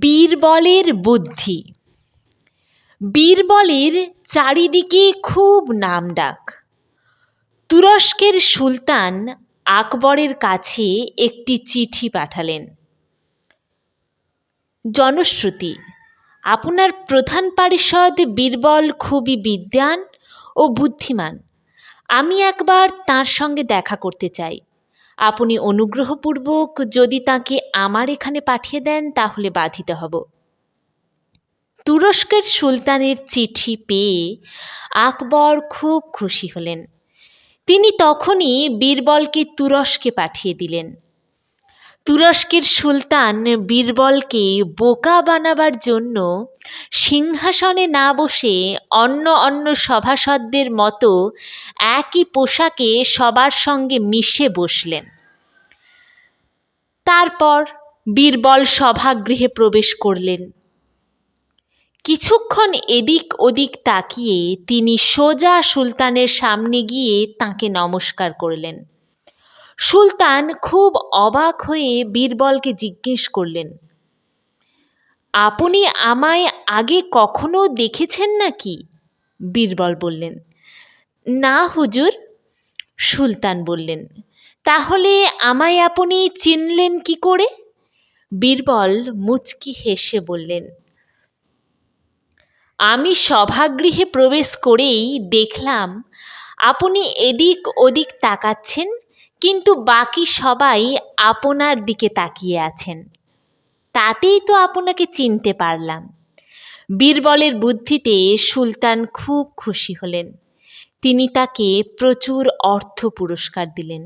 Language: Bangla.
বীরবলের বুদ্ধি। বীরবলের চারিদিকে খুব নাম ডাক তুরস্কের সুলতান আকবরের কাছে একটি চিঠি পাঠালেন। জনশ্রুতি, আপনার প্রধান পারিষদ বীরবল খুবই বিদ্বান ও বুদ্ধিমান। আমি একবার তাঁর সঙ্গে দেখা করতে চাই। আপনি অনুগ্রহপূর্বক যদি তাকে আমার এখানে পাঠিয়ে দেন, তাহলে বাধিত হব। তুরস্কের সুলতানের চিঠি পেয়ে আকবর খুব খুশি হলেন। তিনি তখনই বীরবলকে তুরস্কে পাঠিয়ে দিলেন। তুরস্কের সুলতান বীরবলকে বোকা বানাবার জন্য সিংহাসনে না বসে অন্য অন্য সভাসদদের মতো একই পোশাকে সবার সঙ্গে মিশে বসলেন। তারপর বীরবল সভাগৃহে প্রবেশ করলেন। কিছুক্ষণ এদিক ওদিক তাকিয়ে তিনি সোজা সুলতানের সামনে গিয়ে তাকে নমস্কার করলেন। সুলতান খুব অবাক হয়ে বীরবলকে জিজ্ঞেস করলেন, আপনি আমায় আগে কখনো দেখেছেন নাকি? বীরবল বললেন, না হুজুর। সুলতান বললেন তাহলে আমায় আপনি চিনলেন কি করে? বীরবল মুচকি হেসে বললেন, আমি সভাগৃহে প্রবেশ করেই দেখলাম আপনি এদিক ওদিক তাকাচ্ছেন, কিন্তু বাকি সবাই আপনার দিকে তাকিয়ে আছেন। তাতেই তো আপনাকে চিনতে পারলাম। বীরবলের বুদ্ধিতে সুলতান খুব খুশি হলেন। তিনি তাকে প্রচুর অর্থ পুরস্কার দিলেন।